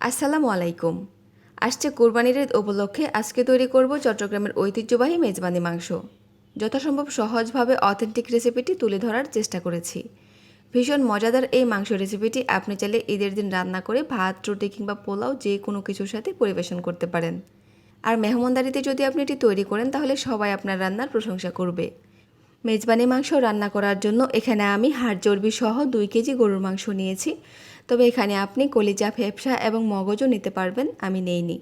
আসসালামু আলাইকুম। আসছে কোরবানির ঈদ উপলক্ষে আজকে তৈরি করব চট্টগ্রামের ঐতিহ্যবাহী মেজবানি মাংস। যথাসম্ভব সহজভাবে অথেন্টিক রেসিপিটি তুলে ধরার চেষ্টা করেছি। ভীষণ মজাদার এই মাংস রেসিপিটি আপনি চাইলে ঈদের দিন রান্না করে ভাত, রুটি কিংবা পোলাও যে কোনো কিছুর সাথে পরিবেশন করতে পারেন। আর মেহমানদারিতে যদি আপনি এটি তৈরি করেন, তাহলে সবাই আপনার রান্নার প্রশংসা করবে। মেজবানি মাংস রান্না করার জন্য এখানে আমি হাড় চর্বি সহ দুই কেজি গরুর মাংস নিয়েছি। তবে এখানে আপনি কলিজা ফেপসা এবং মগজও নিতে পারবেন, আমি নেইনি।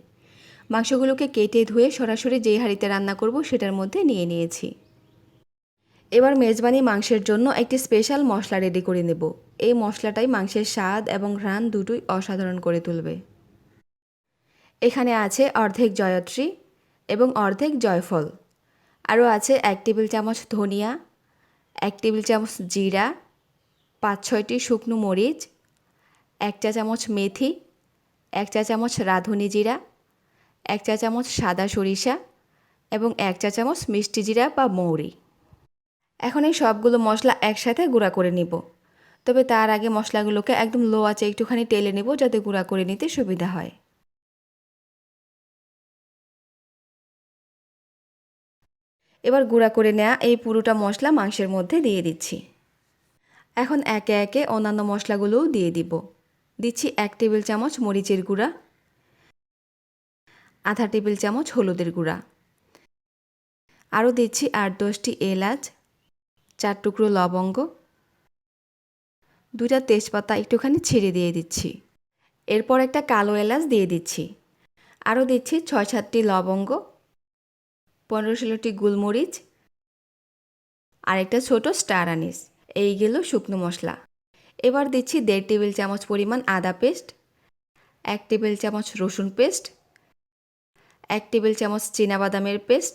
মাংসগুলোকে কেটে ধুয়ে সরাসরি যেই হাঁড়িতে রান্না করব সেটার মধ্যে নিয়ে নিয়েছি। এবার মেজবানি মাংসের জন্য একটি স্পেশাল মশলা রেডি করে নেব। এই মশলাটাই মাংসের স্বাদ এবং ঘ্রাণ দুটোই অসাধারণ করে তুলবে। এখানে আছে অর্ধেক জয়ত্রী এবং অর্ধেক জয়ফল। আরও আছে এক টেবিল চামচ ধনিয়া, এক টেবিল চামচ জিরা পাঁচ ছয়টি শুকনো মরিচ এক চা চামচ মেথি, এক চা চামচ রাঁধুনি জিরা, এক চা চামচ সাদা সরিষা এবং এক চা চামচ মিষ্টি জিরা বা মৌরি। এখন এই সবগুলো মশলা একসাথে গুঁড়া করে নিব। তবে তার আগে মশলাগুলোকে একদম লো আছে একটুখানি টেলে নেব যাতে গুঁড়া করে নিতে সুবিধা হয়। এবার গুঁড়া করে নেওয়া এই পুরোটা মশলা মাংসের মধ্যে দিয়ে দিচ্ছি। এখন একে একে অন্যান্য মশলাগুলোও দিয়ে দিব। দিচ্ছি এক টেবিল চামচ মরিচের গুঁড়া, আধা টেবিল চামচ হলুদের গুঁড়া। আরও দিচ্ছি আট দশটি এলাচ, চার টুকরো লবঙ্গ, দুইটা তেজপাতা একটুখানি ছেড়ে দিয়ে দিচ্ছি। এরপর একটা কালো এলাচ দিয়ে দিচ্ছি। আরও দিচ্ছি ছয় সাতটি লবঙ্গ, পনেরো ষোলোটি গোলমরিচ আর একটা ছোটো স্টার আনিস। এই গেল শুকনো মশলা। এবার দিচ্ছি দেড় টেবিল চামচ পরিমাণ আদা পেস্ট, এক টেবিল চামচ রসুন পেস্ট, এক টেবিল চামচ বাদামের পেস্ট,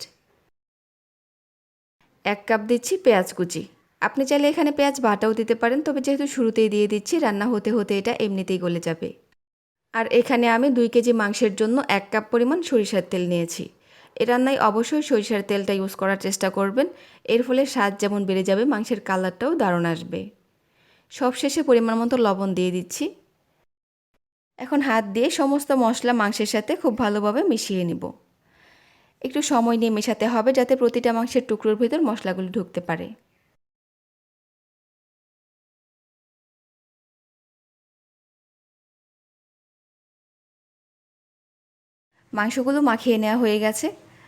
এক কাপ দিচ্ছি পেঁয়াজ কুচি। আপনি চাইলে এখানে পেঁয়াজ বাটাও দিতে পারেন, তবে যেহেতু শুরুতেই দিয়ে দিচ্ছি, রান্না হতে হতে এটা এমনিতেই গলে যাবে। আর এখানে আমি দুই কেজি মাংসের জন্য এক কাপ পরিমাণ সরিষার তেল নিয়েছি। এ রান্নায় অবশ্যই সরিষার তেলটা ইউজ করার চেষ্টা করবেন, এর ফলে স্বাদ যেমন বেড়ে যাবে, মাংসের কালারটাও দারুণ আসবে। সবশেষে পরিমাণ মতো লবণ দিয়ে দিচ্ছি। এখন হাত দিয়ে সমস্ত মশলা মাংসের সাথে খুব ভালোভাবে মিশিয়ে নিব। একটু সময় নিয়ে মেশাতে হবে যাতে প্রতিটা মাংসের টুকরোর ভিতর মশলাগুলো ঢুকতে পারে। মাংসগুলো মাখিয়ে নেওয়া হয়ে গেছে।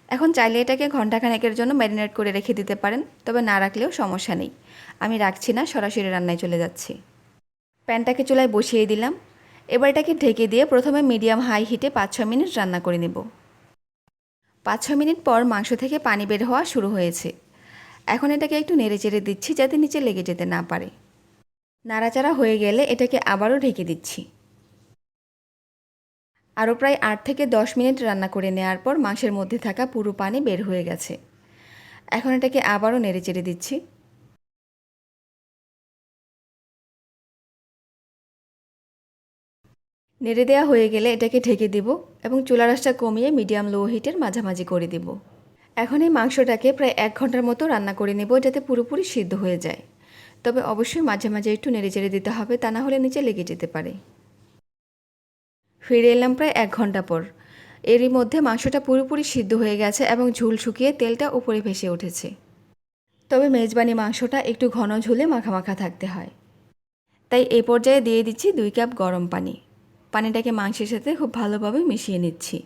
এখন চাইলে এটাকে ঘন্টাখানেকের জন্য ম্যারিনেট করে রেখে দিতে পারেন, তবে না রাখলেও সমস্যা নেই। আমি রাখছি না, সরাসরি রান্নায় চলে যাচ্ছি। প্যানটাকে চুলায় বসিয়ে দিলাম। এবার এটাকে ঢেকে দিয়ে প্রথমে মিডিয়াম হাই হিটে পাঁচ ছ মিনিট রান্না করে নেব। পাঁচ ছ মিনিট পর মাংস থেকে পানি বের হওয়া শুরু হয়েছে। এখন এটাকে একটু নেড়ে চেড়ে দিচ্ছি যাতে নিচে লেগে যেতে না পারে। নাড়াচাড়া হয়ে গেলে এটাকে আবারও ঢেকে দিচ্ছি। আরও প্রায় আট থেকে দশ মিনিট রান্না করে নেওয়ার পর মাংসের মধ্যে থাকা পুরো পানি বের হয়ে গেছে। এখন এটাকে আবারও নেড়ে চেড়ে দিচ্ছি। নেড়ে দেওয়া হয়ে গেলে এটাকে ঢেকে দিব এবং চুলা রাসটা কমিয়ে মিডিয়াম লো হিটের মাঝামাঝি করে দিব। এখন এই মাংসটাকে প্রায় এক ঘণ্টার মতো রান্না করে নেব যাতে পুরোপুরি সিদ্ধ হয়ে যায়। তবে অবশ্যই মাঝে মাঝে একটু নেড়ে চেড়ে দিতে হবে, তা না হলে নিচে লেগে যেতে পারে। ফিরে এলাম প্রায় এক ঘণ্টা পর। এরই মধ্যে মাংসটা পুরোপুরি সিদ্ধ হয়ে গেছে এবং ঝুল শুকিয়ে তেলটা উপরে ভেসে উঠেছে। তবে মেজবানি মাংসটা একটু ঘন ঝুলে মাখা মাখা থাকতে হয়। তাই এ পর্যায়ে দিয়ে দিচ্ছি দুই কাপ গরম পানি। পানিটাকে মাংসের সাথে খুব ভালোভাবে মিশিয়ে নিচ্ছি।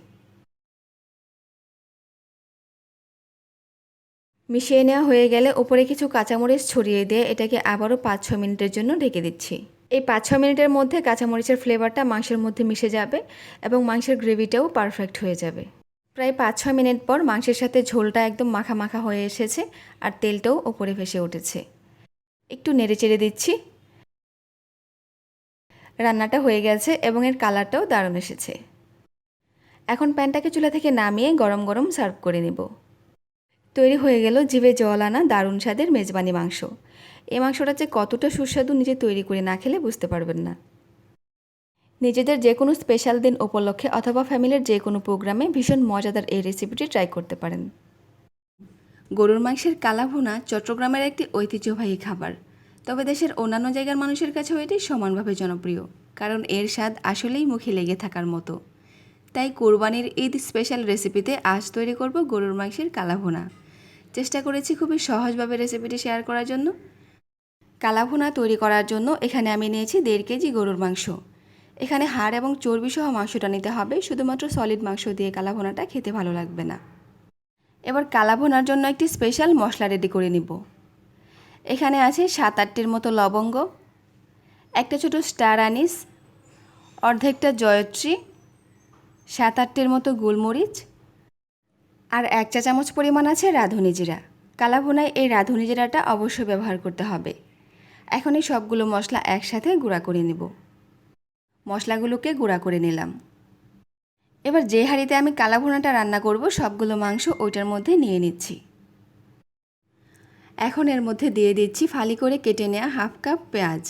মিশিয়ে নেওয়া হয়ে গেলে ওপরে কিছু কাঁচামরিচ ছড়িয়ে দিয়ে এটাকে আবারও পাঁচ ছ মিনিটের জন্য ঢেকে দিচ্ছি। এই পাঁচ ছ মিনিটের মধ্যে কাঁচামরিচের ফ্লেভারটা মাংসের মধ্যে মিশে যাবে এবং মাংসের গ্রেভিটাও পারফেক্ট হয়ে যাবে। প্রায় পাঁচ ছ মিনিট পর মাংসের সাথে ঝোলটা একদম মাখা মাখা হয়ে এসেছে আর তেলটাও ওপরে ভেসে উঠেছে। একটু নেড়ে চেড়ে দিচ্ছি। রান্নাটা হয়ে গেছে এবং এর কালারটাও দারুণ এসেছে। এখন প্যানটাকে চুলা থেকে নামিয়ে গরম গরম সার্ভ করে নেব। তৈরি হয়ে গেল জিভে জল আনা দারুণ স্বাদের মেজবানি মাংস। এই মাংসটা যে কতটা সুস্বাদু নিজে তৈরি করে না খেলে বুঝতে পারবেন না। নিজেদের যে কোনো স্পেশাল দিন উপলক্ষে অথবা ফ্যামিলির যে কোনো প্রোগ্রামে ভীষণ মজাদার এই রেসিপিটি ট্রাই করতে পারেন। গরুর মাংসের কালাভুনা চট্টগ্রামের একটি ঐতিহ্যবাহী খাবার। তবে দেশের অন্যান্য জায়গার মানুষের কাছেও এটি সমানভাবে জনপ্রিয়, কারণ এর স্বাদ আসলেই মুখে লেগে থাকার মতো। তাই কোরবানির ঈদ স্পেশাল রেসিপিতে আজ তৈরি করব গরুর মাংসের কালাভুনা। চেষ্টা করেছি খুবই সহজভাবে রেসিপিটি শেয়ার করার জন্য। কালাভুনা তৈরি করার জন্য এখানে আমি নিয়েছি দেড় কেজি গরুর মাংস। এখানে হাড় এবং চর্বি সহ মাংসটা নিতে হবে, শুধুমাত্র সলিড মাংস দিয়ে কালাভোনাটা খেতে ভালো লাগবে না। এবার কালাভোনার জন্য একটি স্পেশাল মশলা রেডি করে নিব। এখানে আছে সাত আটটির মতো লবঙ্গ, একটা ছোট স্টার আনিস অর্ধেকটা জয়ত্রী, সাত আটটির মতো গোলমরিচ আর এক চা চামচ পরিমাণ আছে রাঁধুনি জিরা। কালাভোনায় এই রাঁধুনি জিরাটা অবশ্যই ব্যবহার করতে হবে। এখন এই সবগুলো মশলা একসাথে গুঁড়া করে নেব। মশলাগুলোকে গুঁড়া করে নিলাম। এবার যে হাঁড়িতে আমি কালাভুনাটা রান্না করব, সবগুলো মাংস ওইটার মধ্যে নিয়ে নিচ্ছি। এখন এর মধ্যে দিয়ে দিচ্ছি ফালি করে কেটে নেওয়া হাফ কাপ পেঁয়াজ।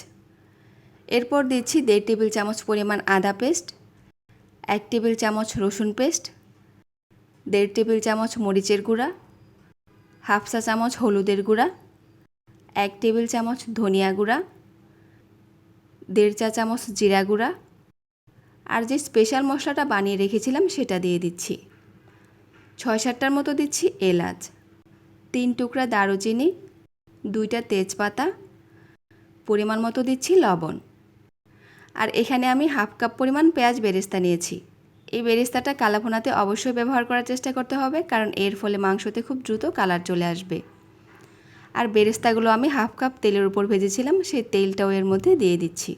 এরপর দিচ্ছি দেড় টেবিল চামচ পরিমাণ আদা পেস্ট, এক টেবিল চামচ রসুন পেস্ট, দেড় টেবিল চামচ মরিচের গুঁড়া, হাফ চা চামচ হলুদের গুঁড়া এক টেবিল চামচ ধনিয়া গুঁড়া, দেড় চা চামচ জিরা গুঁড়া, আর যে স্পেশাল মশলাটা বানিয়ে রেখেছিলাম সেটা দিয়ে দিচ্ছি। ছয় সাতটার মতো দিচ্ছি এলাচ, তিন টুকরা দারুচিনি, দুইটা তেজপাতা, পরিমাণ মতো দিচ্ছি লবণ। আর এখানে আমি হাফ কাপ পরিমাণ পেঁয়াজ বেরেস্তা নিয়েছি। এই বেরেস্তাটা কালাভুনাতে অবশ্যই ব্যবহার করার চেষ্টা করতে হবে, কারণ এর ফলে মাংসতে খুব দ্রুত কালার চলে আসবে। আর বেরেস্তাগুলো আমি হাফ কাপ তেলের উপর ভেজেছিলাম, সেই তেলটাও এর মধ্যে দিয়ে দিচ্ছি।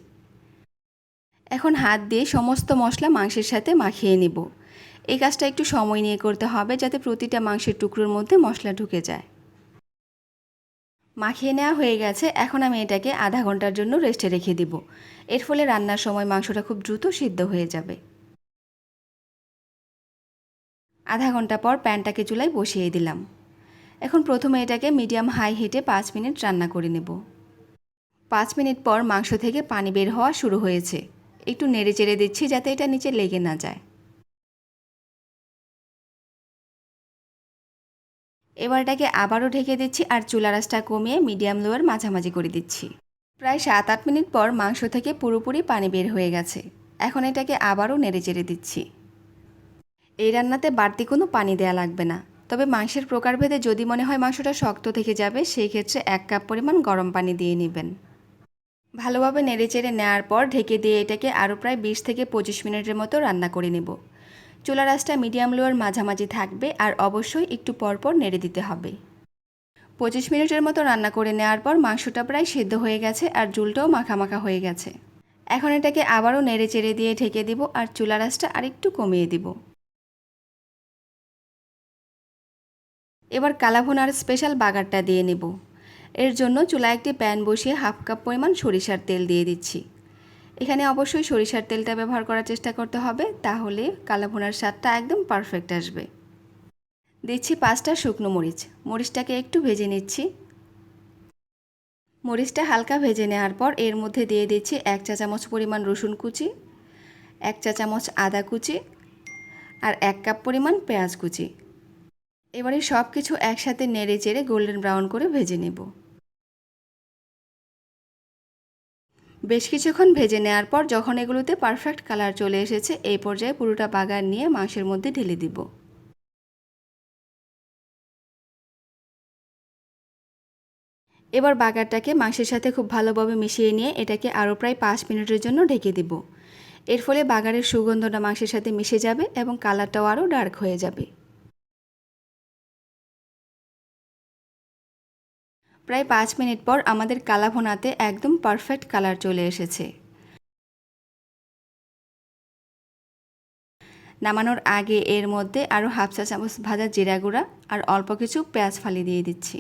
এখন হাত দিয়ে সমস্ত মশলা মাংসের সাথে মাখিয়ে নিব। এই কাজটা একটু সময় নিয়ে করতে হবে যাতে প্রতিটা মাংসের টুকরোর মধ্যে মশলা ঢুকে যায়। মাখিয়ে নেওয়া হয়ে গেছে, এখন আমি এটাকে আধা ঘণ্টার জন্য রেস্টে রেখে দিব। এর ফলে রান্নার সময় মাংসটা খুব দ্রুত সিদ্ধ হয়ে যাবে। আধা ঘণ্টা পর প্যানটাকে চুলায় বসিয়ে দিলাম। এখন প্রথমে এটাকে মিডিয়াম হাই হিটে পাঁচ মিনিট রান্না করে নেব। পাঁচ মিনিট পর মাংস থেকে পানি বের হওয়া শুরু হয়েছে। একটু নেড়ে চেড়ে দিচ্ছি যাতে এটা নিচে লেগে না যায়। এবার এটাকে আবারও ঢেকে দিচ্ছি আর চুলা রাসটা কমিয়ে মিডিয়াম লোয়ার মাঝামাঝি করে দিচ্ছি। প্রায় সাত আট মিনিট পর মাংস থেকে পুরোপুরি পানি বের হয়ে গেছে। এখন এটাকে আবারও নেড়ে চেড়ে দিচ্ছি। এই রান্নাতে বাড়তি কোনো পানি দেয়া লাগবে না। তবে মাংসের প্রকারভেদে যদি মনে হয় মাংসটা শক্ত থেকে যাবে, সেই ক্ষেত্রে এক কাপ পরিমাণ গরম পানি দিয়ে নেবেন। ভালোভাবে নেড়ে চেড়ে নেওয়ার পর ঢেকে দিয়ে এটাকে আরও প্রায় বিশ থেকে পঁচিশ মিনিটের মতো রান্না করে নেব। চুলা রাসটা মিডিয়াম লোয়ার মাঝামাঝি থাকবে আর অবশ্যই একটু পরপর নেড়ে দিতে হবে। পঁচিশ মিনিটের মতো রান্না করে নেওয়ার পর মাংসটা প্রায় সেদ্ধ হয়ে গেছে আর জুলটাও মাখা মাখা হয়ে গেছে। এখন এটাকে আবারও নেড়ে চেড়ে দিয়ে ঢেকে দিব আর চুলা রাসটা আরেকটু কমিয়ে দিব। এবার কালাভুনার স্পেশাল বাগারটা দিয়ে নেব। এর জন্য চুলায় একটি প্যান বসিয়ে হাফ কাপ পরিমাণ সরিষার তেল দিয়ে দিচ্ছি। এখানে অবশ্যই সরিষার তেলটা ব্যবহার করার চেষ্টা করতে হবে, তাহলে কালাভুনার স্বাদটা একদম পারফেক্ট আসবে। দিচ্ছি পাঁচটা শুকনো মরিচ। মরিচটাকে একটু ভেজে নিচ্ছি। মরিচটা হালকা ভেজে নেওয়ার পর এর মধ্যে দিয়ে দিচ্ছি এক চা চামচ পরিমাণ রসুন কুচি, এক চা চামচ আদা কুচি আর এক কাপ পরিমাণ পেঁয়াজ কুচি। এবারে সব কিছু একসাথে নেড়ে চেড়ে গোল্ডেন ব্রাউন করে ভেজে নেব। বেশ কিছুক্ষণ ভেজে নেওয়ার পর যখন এগুলোতে পারফেক্ট কালার চলে এসেছে, এই পর্যায়ে পুরোটা বাগার নিয়ে মাংসের মধ্যে ঢেলে দিব। এবার বাগারটাকে মাংসের সাথে খুব ভালোভাবে মিশিয়ে নিয়ে এটাকে আরও প্রায় পাঁচ মিনিটের জন্য ঢেকে দিব। এর ফলে বাগারের সুগন্ধটা মাংসের সাথে মিশে যাবে এবং কালারটাও আরও ডার্ক হয়ে যাবে। প্রায় পাঁচ মিনিট পর আমাদের কালাভোনাতে একদম পারফেক্ট কালার চলে এসেছে। নামানোর আগে এর মধ্যে আরও হাফ চা চামচ ভাজা জিরা গুঁড়া আর অল্প কিছু পেঁয়াজ ফালি দিয়ে দিচ্ছি।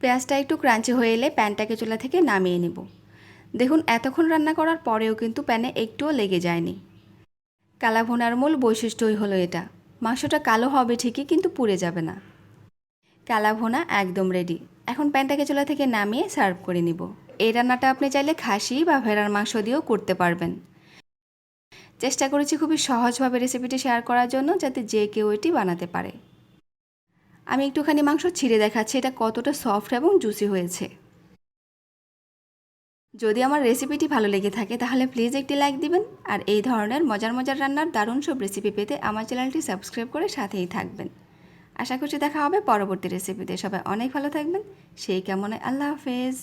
পেঁয়াজটা একটু ক্রাঞ্চি হয়ে এলে প্যানটাকে চুলা থেকে নামিয়ে নেব। দেখুন, এতক্ষণ রান্না করার পরেও কিন্তু প্যানে একটুও লেগে যায়নি। কালাভোনার মূল বৈশিষ্ট্যই হলো এটা। মাংসটা কালো হবে ঠিকই, কিন্তু পুড়ে যাবে না। কালা ভোনা একদম রেডি এখন প্যানটাকে চুলা থেকে নামিয়ে সার্ভ করে নিব। এই রান্নাটা আপনি চাইলে খাসি বা ভেড়ার মাংস দিয়েও করতে পারবেন। চেষ্টা করেছি খুবই সহজভাবে রেসিপিটি শেয়ার করার জন্য যাতে যে কেউ এটি বানাতে পারে। আমি একটুখানি মাংস ছিঁড়ে দেখাচ্ছি, এটা কতটা সফট এবং জুসি হয়েছে। যদি আমার রেসিপিটি ভালো লেগে থাকে, তাহলে প্লিজ একটি লাইক দিবেন। আর এই ধরনের মজার মজার রান্নার দারুণ সব রেসিপি পেতে আমার চ্যানেলটি সাবস্ক্রাইব করে সাথেই থাকবেন। আশা করছি দেখা হবে পরবর্তী রেসিপিতে সবাই অনেক ভালো থাকবেন। সেই কেমনে আল্লাহ হাফেজ।